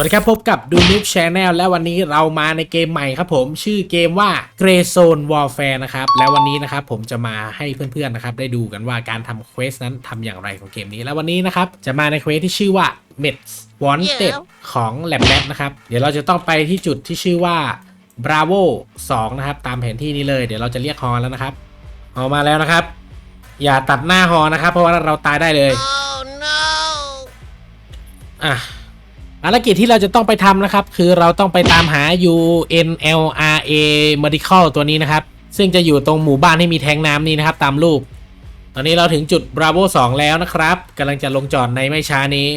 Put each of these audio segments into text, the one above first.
วัสดีครับ พบกับดูนูบช n แนลและวันนี้เรามาในเกมใหม่ครับผมชื่อเกมว่า Grey Zone Warfare นะครับ แล้ววันนี้นะครับผมจะมาให้เพื่อนๆนะครับได้ดูกันว่าการทำเควสนั้นทำอย่างไรของเกมนี้ แล้ววันนี้นะครับจะมาในเควสที่ชื่อว่า Mets Wanted ของ Lab Lab นะครับ เดี๋ยวเราจะต้องไปที่จุดที่ชื่อว่า Bravo 2 นะครับ ตามแผนที่นี้เลย เดี๋ยวเราจะเรียกฮอแล้วนะครับฮอมาแล้วนะครับ อย่าตัดหน้าฮอนะครับ เพราะว่าเราตายได้เลย Oh no! อะ ภารกิจที่เราจะต้องไปทำนะครับ คือเราต้องไปตามหา UNLRA Medical ตัวนี้นะครับ ซึ่งจะอยู่ตรงหมู่บ้านที่มีแทงน้ำนี้นะครับ ตามรูป ตอนนี้เราถึงจุด Bravo 2 แล้วนะครับกำลังจะลงจอดในไม่ช้านี้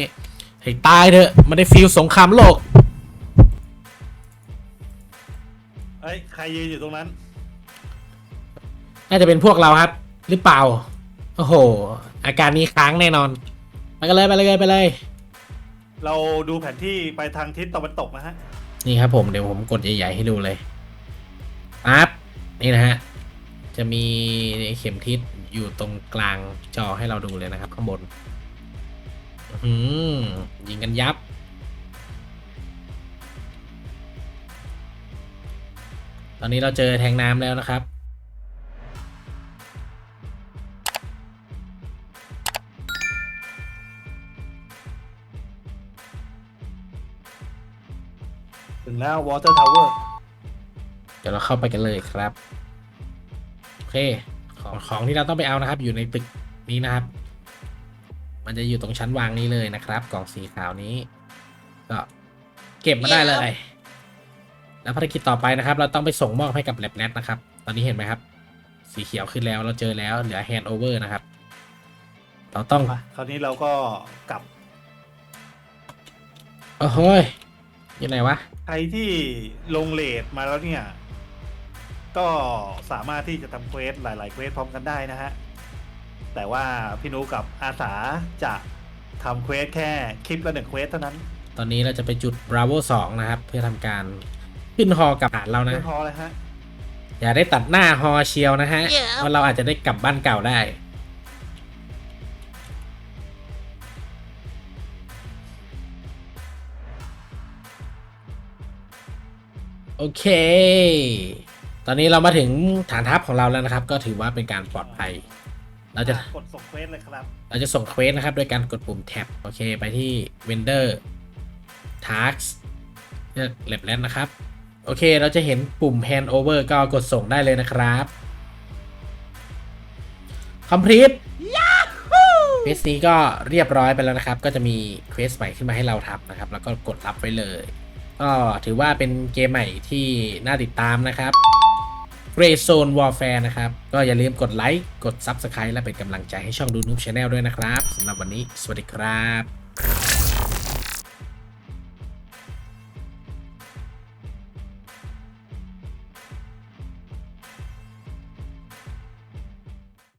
ให้ตายเถอะไมันได้ฟิลสงครามโลกเอ้ยใครยืนอยู่ตรงนั้น น่าจะเป็นพวกเราครับ หรือเปล่า โอ้โห อาการนี้ค้างแน่นอน ไปกันเลยไปเลยไปเลย เราดูแผนที่ไปทางทิศตะวันตกนะฮะ นี่ครับผมเดี๋ยวผมกดใหญ่ๆให้ดูเลยปั๊บนี่นะฮะ จะมีเข็มทิศอยู่ตรงกลางจอให้เราดูเลยนะครับ ข้างบนอืมยิงกันยับ ตอนนี้เราเจอแทงน้ำแล้วนะครับ ถึงแล้ว Water Tower เดี๋ยวเราเข้าไปกันเลยครับ โอเค ของของที่เราต้องไปเอานะครับ อยู่ในตึกนี้นะครับ มันจะอยู่ตรงชั้นวางนี้เลยนะครับ กล่องสีขาวนี้ ก็เก็บมาได้เลย แล้วภารกิจต่อไปนะครับ เราต้องไปส่งมอบให้กับแลบแนทนะครับ ตอนนี้เห็นไหมครับ สีเขียวขึ้นแล้วเราเจอแล้วเหลือ hand over นะครับ เราต้องมาคราวนี้เราก็กลับโอ้โห ยยังไงวะ ใครที่ลงเลทมาแล้วเนี่ย ก็สามารถที่จะทำเควสหลาย ๆ เควสพร้อมกันได้นะฮะ แต่ว่าพี่นุกับอาสาจะทำเควสแค่คลิปละหนึ่งเควสเท่านั้นตอนนี้เราจะไปจุด bravo 2 นะครับ เพื่อทำการขึ้นฮอกับฐานเรานะ ไม่พอเลยฮะ อย่าได้ตัดหน้าฮอเชียวนะฮะเดี๋ยวเพราะเราอาจจะได้กลับบ้านเก่าได้ โอเค ตอนนี้เรามาถึงฐานทัพของเราแล้วนะครับ ก็ถือว่าเป็นการปลอดภัย เราจะกดส่งเควสเลยครับ เราจะส่งเควสนะครับ โดยการกดปุ่มแท็บโอเค ไปที่ vendor tasks เลือก lab land นะครับ โอเค เราจะเห็นปุ่ม hand over ก็กดส่งได้เลยนะครับ complete เควสนี้ก็เรียบร้อยไปแล้วนะครับ ก็จะมีเควสใหม่ขึ้นมาให้เราทำนะครับ แล้วก็กดรับไว้เลย ก็ถือว่าเป็นเกมใหม่ที่น่าติดตามนะครับ Gray Zone Warfare นะครับ ก็อย่าลืมกดไลค์กด Subscribe และเป็นกำลังใจให้ช่องดูนูบชาแนลด้วยนะครับสำหรับวันนี้ สวัสดีครับ